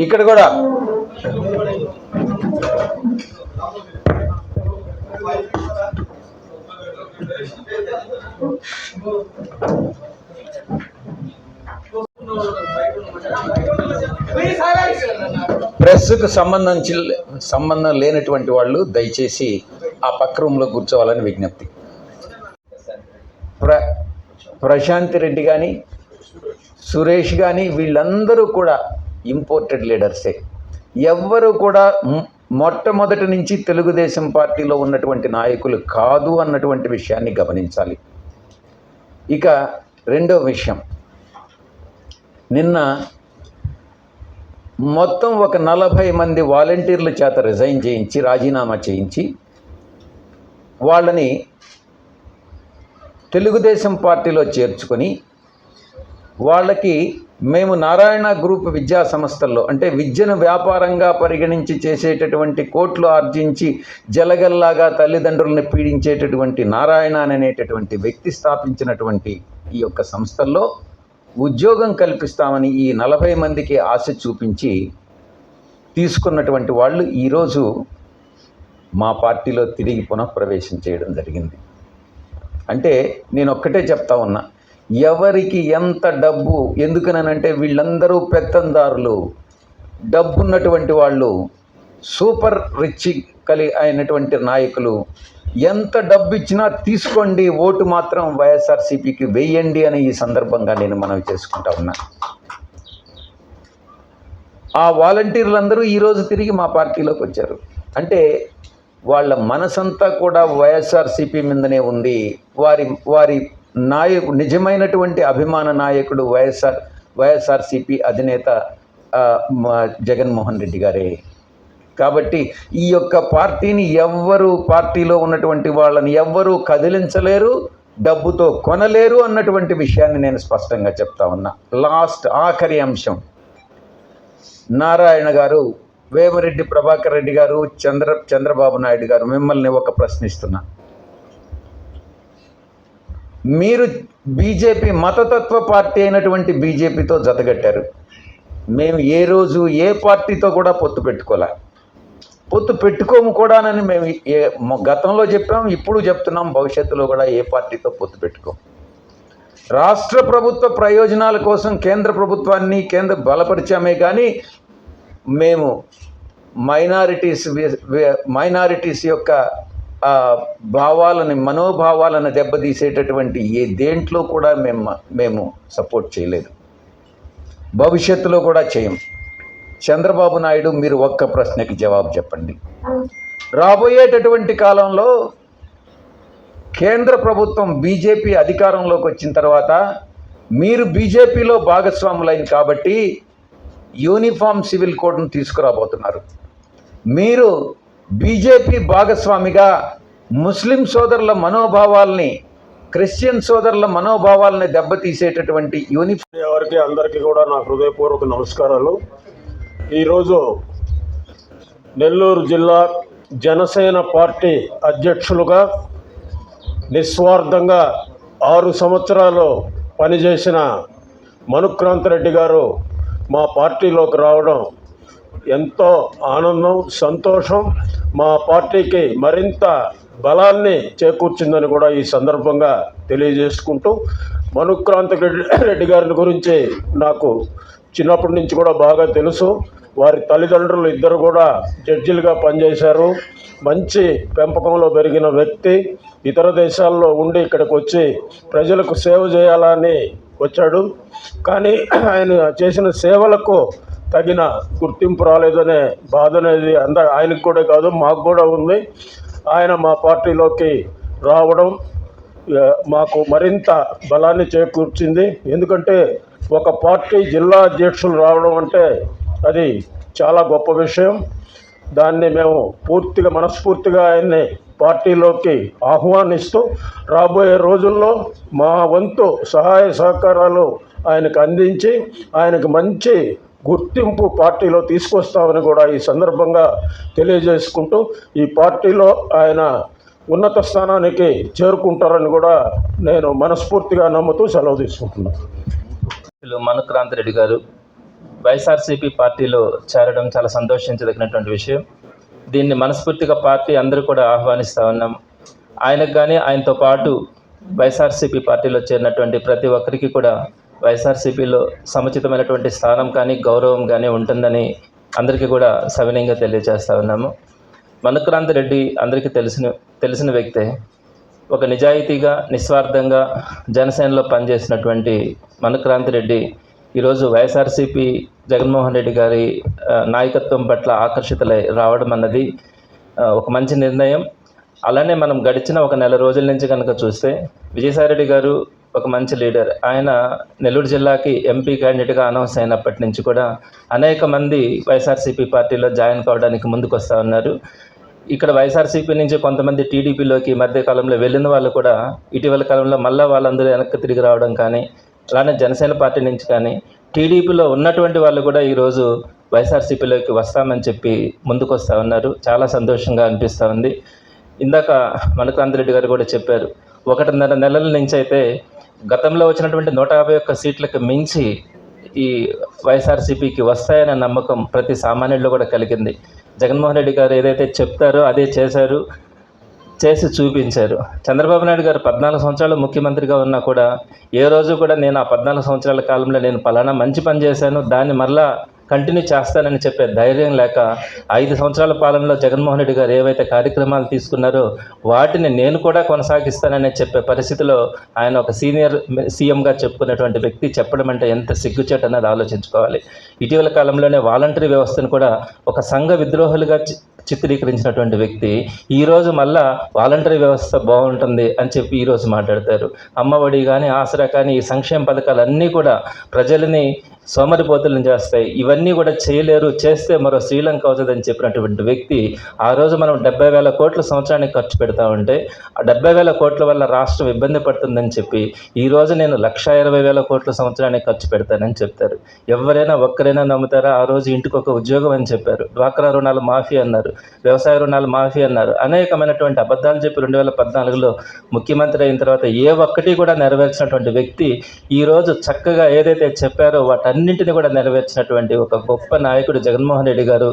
ఇక్కడ కూడా. ప్రెస్కు సంబంధించి సంబంధం లేనటువంటి వాళ్ళు దయచేసి ఆ పక్క రూమ్లో కూర్చోవాలని విజ్ఞప్తి. ప్ర ప్రశాంత్ రెడ్డి కానీ సురేష్ కానీ వీళ్ళందరూ కూడా ఇంపోర్టెడ్ లీడర్సే ఎవ్వరూ కూడా మొట్టమొదటి నుంచి తెలుగుదేశం పార్టీలో ఉన్నటువంటి నాయకులు కాదు అన్నటువంటి విషయాన్ని గమనించాలి. ఇక రెండో విషయం. నిన్న మొత్తం ఒక నలభై మంది వాలంటీర్ల చేత రిజైన్ చేయించి రాజీనామా చేయించి వాళ్ళని తెలుగుదేశం పార్టీలో చేర్చుకొని వాళ్ళకి మేము నారాయణ గ్రూప్ విద్యా సంస్థల్లో అంటే విద్యను వ్యాపారంగా పరిగణించి చేసేటటువంటి కోట్లు ఆర్జించి జలగల్లాగా తల్లిదండ్రులను పీడించేటటువంటి నారాయణ అనేటటువంటి వ్యక్తి స్థాపించినటువంటి ఈ యొక్క సంస్థల్లో ఉద్యోగం కల్పిస్తామని ఈ నలభై మందికి ఆశ చూపించి తీసుకున్నటువంటి వాళ్ళు ఈరోజు మా పార్టీలో తిరిగి పునఃప్రవేశం చేయడం జరిగింది. అంటే నేను ఒక్కటే చెప్తా ఉన్నా ఎవరికి ఎంత డబ్బు ఎందుకనంటే వీళ్ళందరూ పెత్తందారులు డబ్బున్నటువంటి వాళ్ళు సూపర్ రిచ్ కలి అయినటువంటి నాయకులు ఎంత డబ్బు ఇచ్చినా తీసుకోండి ఓటు మాత్రం వైఎస్ఆర్సీపీకి వేయండి అని ఈ సందర్భంగా నేను మనవి చేసుకుంటా ఉన్నా. ఆ వాలంటీర్లందరూ ఈరోజు తిరిగి మా పార్టీలోకి వచ్చారు. అంటే వాళ్ళ మనసంతా కూడా వైఎస్ఆర్సీపీ మీదనే ఉంది. వారి వారి నాయకు నిజమైనటువంటి అభిమాన నాయకుడు వైఎస్ఆర్ వైఎస్ఆర్సీపీ అధినేత జగన్మోహన్ రెడ్డి గారే. కాబట్టి ఈ యొక్క పార్టీని ఎవ్వరు పార్టీలో ఉన్నటువంటి వాళ్ళని ఎవ్వరూ కదిలించలేరు డబ్బుతో కొనలేరు అన్నటువంటి విషయాన్ని నేను స్పష్టంగా చెప్తా ఉన్నా. లాస్ట్ ఆఖరి అంశం. నారాయణ గారు వేమరెడ్డి ప్రభాకర్ రెడ్డి గారు చంద్ర చంద్రబాబు నాయుడు గారు మిమ్మల్ని ఒక ప్రశ్నిస్తున్నా. మీరు బీజేపీ మతతత్వ పార్టీ అయినటువంటి బీజేపీతో జతగట్టారు. మేము ఏ రోజు ఏ పార్టీతో కూడా పొత్తు పెట్టుకోలే. పొత్తు పెట్టుకోము కూడానని మేము ఏ గతంలో చెప్పాం ఇప్పుడు చెప్తున్నాం భవిష్యత్తులో కూడా ఏ పార్టీతో పొత్తు పెట్టుకోము. రాష్ట్ర ప్రభుత్వ ప్రయోజనాల కోసం కేంద్ర ప్రభుత్వాన్ని కేంద్ర బలపరిచామే కానీ మేము మైనారిటీస్ మైనారిటీస్ యొక్క భావాలని మనోభావాలను దెబ్బతీసేటటువంటి ఏ దేంట్లో కూడా మేము మేము సపోర్ట్ చేయలేదు. భవిష్యత్తులో కూడా చేయం. చంద్రబాబు నాయుడు మీరు ఒక్క ప్రశ్నకి జవాబు చెప్పండి. రాబోయేటటువంటి కాలంలో కేంద్ర ప్రభుత్వం బీజేపీ అధికారంలోకి వచ్చిన తర్వాత మీరు బీజేపీలో భాగస్వాములైన కాబట్టి యూనిఫామ్ సివిల్ కోడ్ను తీసుకురాబోతున్నారు. మీరు బీజేపీ భాగస్వామిగా ముస్లిం సోదరుల మనోభావాల్ని క్రిస్టియన్ సోదరుల మనోభావాల్ని దెబ్బతీసేటటువంటి యూనిఫామ్ ఎవరికి అందరికీ కూడా నా హృదయపూర్వక నమస్కారాలు. ఈరోజు నెల్లూరు జిల్లా జనసేన పార్టీ అధ్యక్షులుగా నిస్వార్థంగా ఆరు సంవత్సరాలు పనిచేసిన మనుక్రాంత్ రెడ్డి గారు మా పార్టీలోకి రావడం ఎంతో ఆనందం సంతోషం. మా పార్టీకి మరింత బలాన్ని చేకూర్చిందని కూడా ఈ సందర్భంగా తెలియజేసుకుంటూ మనుక్రాంత్ రెడ్డి రెడ్డి గారిని గురించి నాకు చిన్నప్పటి నుంచి కూడా బాగా తెలుసు. వారి తల్లిదండ్రులు ఇద్దరు కూడా జడ్జిలుగా పనిచేశారు. మంచి పెంపకంలో పెరిగిన వ్యక్తి. ఇతర దేశాల్లో ఉండి ఇక్కడికి వచ్చి ప్రజలకు సేవ చేయాలని వచ్చాడు. కానీ ఆయన చేసిన సేవలకు తగిన గుర్తింపు రాలేదనే బాధ అనేది అంద ఆయనకు కూడా కాదు మాకు కూడా ఉంది. ఆయన మా పార్టీలోకి రావడం మాకు మరింత బలాన్ని చేకూర్చింది. ఎందుకంటే ఒక పార్టీ జిల్లా అధ్యక్షులు రావడం అంటే అది చాలా గొప్ప విషయం. దాన్ని మేము పూర్తిగా మనస్ఫూర్తిగా ఆయన్ని పార్టీలోకి ఆహ్వానిస్తూ రాబోయే రోజుల్లో మా వంతు సహాయ సహకారాలు ఆయనకు అందించి ఆయనకు మంచి గుర్తింపు పార్టీలో తీసుకొస్తామని కూడా ఈ సందర్భంగా తెలియజేసుకుంటూ ఈ పార్టీలో ఆయన ఉన్నత స్థానానికి చేరుకుంటారని కూడా నేను మనస్ఫూర్తిగా నమ్ముతూ సెలవు తీసుకుంటున్నాను వీళ్ళు రెడ్డి గారు వైఎస్ఆర్సీపీ పార్టీలో చేరడం చాలా సంతోషించదగినటువంటి విషయం. దీన్ని మనస్ఫూర్తిగా పార్టీ అందరూ కూడా ఆహ్వానిస్తూ ఉన్నాం. ఆయనకు కానీ ఆయనతో పాటు వైఎస్ఆర్సీపీ పార్టీలో చేరినటువంటి ప్రతి ఒక్కరికి కూడా వైఎస్ఆర్సీపీలో సముచితమైనటువంటి స్థానం కానీ గౌరవం కానీ ఉంటుందని అందరికీ కూడా సవినయంగా తెలియజేస్తూ ఉన్నాము. మనుక్రాంత్ రెడ్డి అందరికీ తెలిసిన తెలిసిన వ్యక్తే. ఒక నిజాయితీగా నిస్వార్థంగా జనసేనలో పనిచేసినటువంటి మనుక్రాంతి రెడ్డి ఈరోజు వైఎస్ఆర్సీపీ జగన్మోహన్ రెడ్డి గారి నాయకత్వం పట్ల ఆకర్షితులై రావడం అన్నది ఒక మంచి నిర్ణయం. అలానే మనం గడిచిన ఒక నెల రోజుల నుంచి కనుక చూస్తే విజయసాయిరెడ్డి గారు ఒక మంచి లీడర్. ఆయన నెల్లూరు జిల్లాకి ఎంపీ క్యాండిడేట్గా అనౌన్స్ అయినప్పటి నుంచి కూడా అనేక మంది వైఎస్ఆర్సీపీ పార్టీలో జాయిన్ కావడానికి ముందుకు వస్తూ ఉన్నారు. ఇక్కడ వైఎస్ఆర్సీపీ నుంచి కొంతమంది టీడీపీలోకి మధ్యకాలంలో వెళ్ళిన వాళ్ళు కూడా ఇటీవల కాలంలో మళ్ళీ వాళ్ళందరూ వెనక్కి తిరిగి రావడం కానీ అలానే జనసేన పార్టీ నుంచి కానీ టీడీపీలో ఉన్నటువంటి వాళ్ళు కూడా ఈరోజు వైఎస్ఆర్సీపీలోకి వస్తామని చెప్పి ముందుకొస్తా ఉన్నారు. చాలా సంతోషంగా అనిపిస్తూ ఉంది. ఇందాక మనకాంత్ రెడ్డి గారు కూడా చెప్పారు ఒకటిన్నర నెలల నుంచి అయితే గతంలో వచ్చినటువంటి నూట యాభై ఒక్క సీట్లకు మించి ఈ వైఎస్ఆర్సీపీకి వస్తాయనే నమ్మకం ప్రతి సామాన్యుల్లో కూడా కలిగింది. జగన్మోహన్ రెడ్డి గారు ఏదైతే చెప్తారో అదే చేశారు. చేసి చూపించారు. చంద్రబాబు నాయుడు గారు పద్నాలుగు సంవత్సరాలు ముఖ్యమంత్రిగా ఉన్నా కూడా ఏ రోజు కూడా నేను ఆ పద్నాలుగు సంవత్సరాల కాలంలో నేను పలానా మంచి పని చేశాను దాన్ని మరలా కంటిన్యూ చేస్తానని చెప్పే ధైర్యం లేక ఐదు సంవత్సరాల పాలనలో జగన్మోహన్ రెడ్డి గారు ఏవైతే కార్యక్రమాలు తీసుకున్నారో వాటిని నేను కూడా కొనసాగిస్తానని చెప్పే పరిస్థితిలో ఆయన ఒక సీనియర్ సీఎంగా చెప్పుకున్నటువంటి వ్యక్తి చెప్పడం అంటే ఎంత సిగ్గుచేటు అన్నది ఆలోచించుకోవాలి. ఇటీవల కాలంలోనే వాలంటరీ వ్యవస్థను కూడా ఒక సంఘ విద్రోహులుగా చిత్రీకరించినటువంటి వ్యక్తి ఈరోజు మళ్ళా వాలంటరీ వ్యవస్థ బాగుంటుంది అని చెప్పి ఈరోజు మాట్లాడతారు. అమ్మఒడి కానీ ఆసరా కానీ ఈ సంక్షేమ పథకాలన్నీ కూడా ప్రజలని సోమరిపోతులను చేస్తాయి. ఇవన్నీ కూడా చేయలేరు చేస్తే మరో శ్రీలంక అవుతుందని చెప్పినటువంటి వ్యక్తి ఆ రోజు మనం డెబ్బై వేల కోట్ల సంవత్సరానికి ఖర్చు పెడతా ఉంటే ఆ డెబ్బై వేల కోట్ల వల్ల రాష్ట్రం ఇబ్బంది పడుతుందని చెప్పి ఈ రోజు నేను లక్ష ఇరవై వేల కోట్ల సంవత్సరానికి ఖర్చు పెడతానని చెప్తారు. ఎవరైనా ఒక్కరైనా నమ్ముతారా? ఆ రోజు ఇంటికి ఒక ఉద్యోగం అని చెప్పారు. డ్వాక్రా రుణాలు మాఫీ అన్నారు. వ్యవసాయ రుణాలు మాఫీ అన్నారు. అనేకమైనటువంటి అబద్ధాలు చెప్పి రెండు వేల పద్నాలుగులో ముఖ్యమంత్రి అయిన తర్వాత ఏ ఒక్కటి కూడా నెరవేర్చినటువంటి వ్యక్తి ఈరోజు చక్కగా ఏదైతే చెప్పారో అన్నింటిని కూడా నెరవేర్చినటువంటి ఒక గొప్ప నాయకుడు జగన్మోహన్ రెడ్డి గారు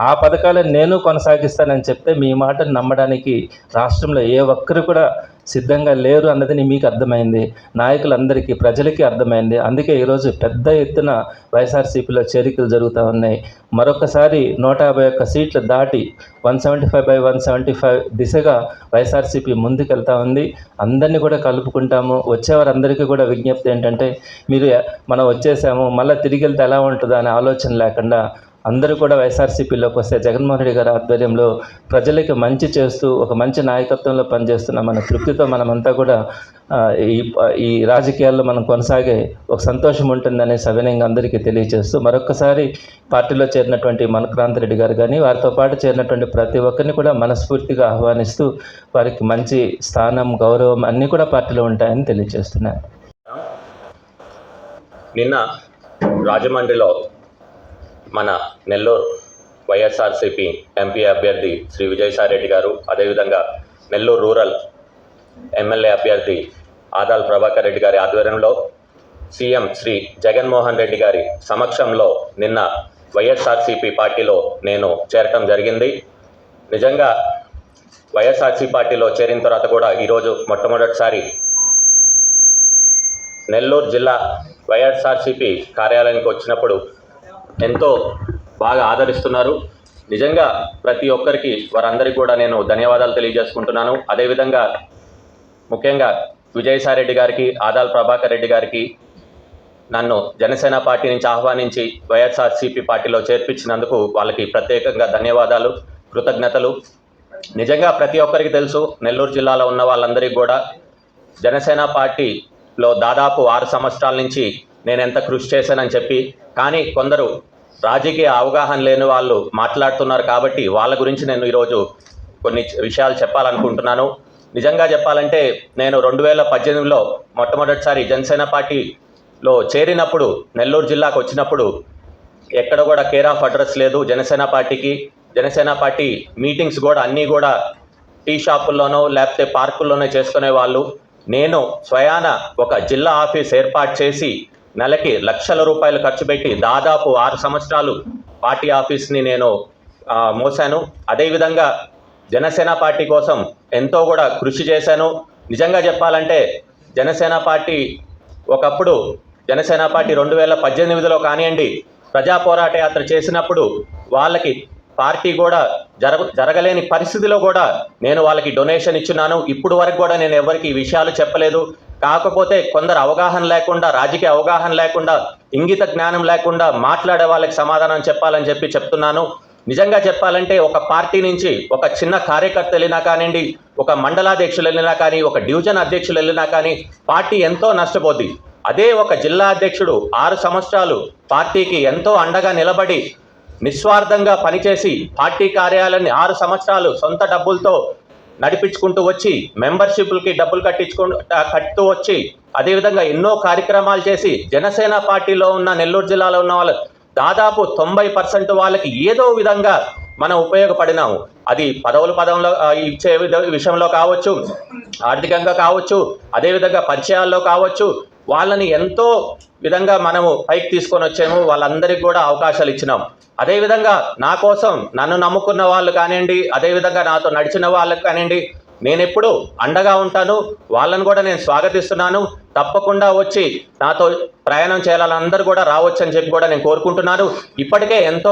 ఆ పథకాలను నేను కొనసాగిస్తానని చెప్తే మీ మాటను నమ్మడానికి రాష్ట్రంలో ఏ ఒక్కరు కూడా సిద్ధంగా లేరు అన్నది మీకు అర్థమైంది. నాయకులందరికీ ప్రజలకి అర్థమైంది. అందుకే ఈరోజు పెద్ద ఎత్తున వైఎస్ఆర్సీపీలో చేరికలు జరుగుతూ ఉన్నాయి. మరొకసారి నూట యాభై ఒక్క సీట్లు దాటి one seventy five by one seventy five దిశగా వైఎస్ఆర్సీపీ ముందుకెళ్తా ఉంది. అందరినీ కూడా కలుపుకుంటాము. వచ్చేవారందరికీ కూడా విజ్ఞప్తి ఏంటంటే మీరు మనం వచ్చేసాము మళ్ళీ తిరిగి వెళ్తే ఎలా ఉంటుందో అనే ఆలోచన లేకుండా అందరూ కూడా వైఎస్ఆర్సీపీలోకి వస్తే జగన్మోహన్ రెడ్డి గారి ఆధ్వర్యంలో ప్రజలకి మంచి చేస్తూ ఒక మంచి నాయకత్వంలో పనిచేస్తున్న మన తృప్తితో మనమంతా కూడా ఈ ఈ రాజకీయాల్లో మనం కొనసాగే ఒక సంతోషం ఉంటుందని సవినయంగా అందరికీ తెలియజేస్తూ మరొకసారి పార్టీలో చేరినటువంటి మనక్రాంత్ రెడ్డి గారు కానీ వారితో పాటు చేరినటువంటి ప్రతి ఒక్కరిని కూడా మనస్ఫూర్తిగా ఆహ్వానిస్తూ వారికి మంచి స్థానం గౌరవం అన్నీ కూడా పార్టీలో ఉంటాయని తెలియజేస్తున్నాను నిన్న రాజమండ్రిలో మన నెల్లూరు వైఎస్ఆర్సిపి ఎంపీ అభ్యర్థి శ్రీ విజయసాయిరెడ్డి గారు అదేవిధంగా నెల్లూరు రూరల్ ఎమ్మెల్యే అభ్యర్థి ఆదాల్ ప్రభాకర్ రెడ్డి గారి ఆధ్వర్యంలో సీఎం శ్రీ జగన్మోహన్ రెడ్డి గారి సమక్షంలో నిన్న వైఎస్ఆర్సిపి పార్టీలో నేను చేరటం జరిగింది. నిజంగా వైఎస్ఆర్సీ పార్టీలో చేరిన తర్వాత కూడా ఈరోజు మొట్టమొదటిసారి నెల్లూరు జిల్లా వైఎస్ఆర్సీపీ కార్యాలయానికి వచ్చినప్పుడు ఎంతో బాగా ఆదరిస్తున్నారు. నిజంగా ప్రతి ఒక్కరికి వారందరికీ కూడా నేను ధన్యవాదాలు తెలియజేసుకుంటున్నాను. అదేవిధంగా ముఖ్యంగా విజయసాయిరెడ్డి గారికి ఆదాల్ ప్రభాకర్ రెడ్డి గారికి నన్ను జనసేన పార్టీ నుంచి ఆహ్వానించి వైఎస్ఆర్సీపీ పార్టీలో చేర్పించినందుకు వాళ్ళకి ప్రత్యేకంగా ధన్యవాదాలు కృతజ్ఞతలు. నిజంగా ప్రతి ఒక్కరికి తెలుసు నెల్లూరు జిల్లాలో ఉన్న వాళ్ళందరికీ కూడా జనసేన పార్టీలో దాదాపు ఆరు సంవత్సరాల నుంచి నేను ఎంత కృషి చేశానని చెప్పి కానీ కొందరు రాజకీయ అవగాహన లేని వాళ్ళు మాట్లాడుతున్నారు కాబట్టి వాళ్ళ గురించి నేను ఈరోజు కొన్ని విషయాలు చెప్పాలనుకుంటున్నాను. నిజంగా చెప్పాలంటే నేను రెండు వేల పద్దెనిమిదిలో మొట్టమొదటిసారి జనసేన పార్టీలో చేరినప్పుడు నెల్లూరు జిల్లాకు వచ్చినప్పుడు ఎక్కడ కూడా కేర్ ఆఫ్ అడ్రస్ లేదు జనసేన పార్టీకి. జనసేన పార్టీ మీటింగ్స్ కూడా అన్నీ కూడా టీ షాపుల్లోనో లేకపోతే పార్కుల్లోనో చేసుకునే వాళ్ళు నేను స్వయాన ఒక జిల్లా ఆఫీస్ ఏర్పాటు చేసి నెలకి లక్షల రూపాయలు ఖర్చు పెట్టి దాదాపు ఆరు సంవత్సరాలు పార్టీ ఆఫీస్ని నేను ఆ, మోసాను అదేవిధంగా జనసేన పార్టీ కోసం ఎంతో కూడా కృషి చేశాను. నిజంగా చెప్పాలంటే జనసేన పార్టీ ఒకప్పుడు జనసేన పార్టీ రెండు వేల పద్దెనిమిదిలో కానివ్వండి ప్రజా పోరాట యాత్ర చేసినప్పుడు వాళ్ళకి పార్టీ కూడా జరగ జరగలేని పరిస్థితిలో కూడా నేను వాళ్ళకి డొనేషన్ ఇచ్చున్నాను. ఇప్పుడు వరకు కూడా నేను ఎవరికి ఈ విషయాలు చెప్పలేదు. కాకపోతే కొందరు అవగాహన లేకుండా రాజకీయ అవగాహన లేకుండా ఇంగిత జ్ఞానం లేకుండా మాట్లాడే వాళ్ళకి సమాధానం చెప్పాలని చెప్పి చెప్తున్నాను. నిజంగా చెప్పాలంటే ఒక పార్టీ నుంచి ఒక చిన్న కార్యకర్త వెళ్ళినా కానివ్వండి ఒక మండలాధ్యక్షులు వెళ్ళినా కానీ ఒక డివిజన్ అధ్యక్షులు వెళ్ళినా కానీ పార్టీ ఎంతో నష్టపోద్ది. అదే ఒక జిల్లా అధ్యక్షుడు ఆరు సంవత్సరాలు పార్టీకి ఎంతో అండగా నిలబడి నిస్వార్థంగా పనిచేసి పార్టీ కార్యాలయాన్ని ఆరు సంవత్సరాలు సొంత డబ్బులతో నడిపించుకుంటూ వచ్చి మెంబర్షిప్లకి డబ్బులు కట్టించుకుంటూ కట్టుతూ వచ్చి అదేవిధంగా ఎన్నో కార్యక్రమాలు చేసి జనసేన పార్టీలో ఉన్న నెల్లూరు జిల్లాలో ఉన్న వాళ్ళు దాదాపు తొంభై పర్సెంట్ వాళ్ళకి ఏదో విధంగా మనం ఉపయోగపడినాము. అది పదవుల పదంలో ఇచ్చే విధ- విషయంలో కావచ్చు ఆర్థికంగా కావచ్చు అదేవిధంగా పరిచయాల్లో కావచ్చు వాళ్ళని ఎంతో విధంగా మనము పైకి తీసుకొని వచ్చాము వాళ్ళందరికీ కూడా అవకాశాలు ఇచ్చినాం. అదేవిధంగా నా కోసం నన్ను నమ్ముకున్న వాళ్ళు కానివ్వండి అదేవిధంగా నాతో నడిచిన వాళ్ళకి కానివ్వండి నేను ఎప్పుడు అండగా ఉంటాను. వాళ్ళని కూడా నేను స్వాగతిస్తున్నాను. తప్పకుండా వచ్చి నాతో ప్రయాణం చేయాలని అందరూ కూడా రావచ్చు అని చెప్పి కూడా నేను కోరుకుంటున్నాను. ఇప్పటికే ఎంతో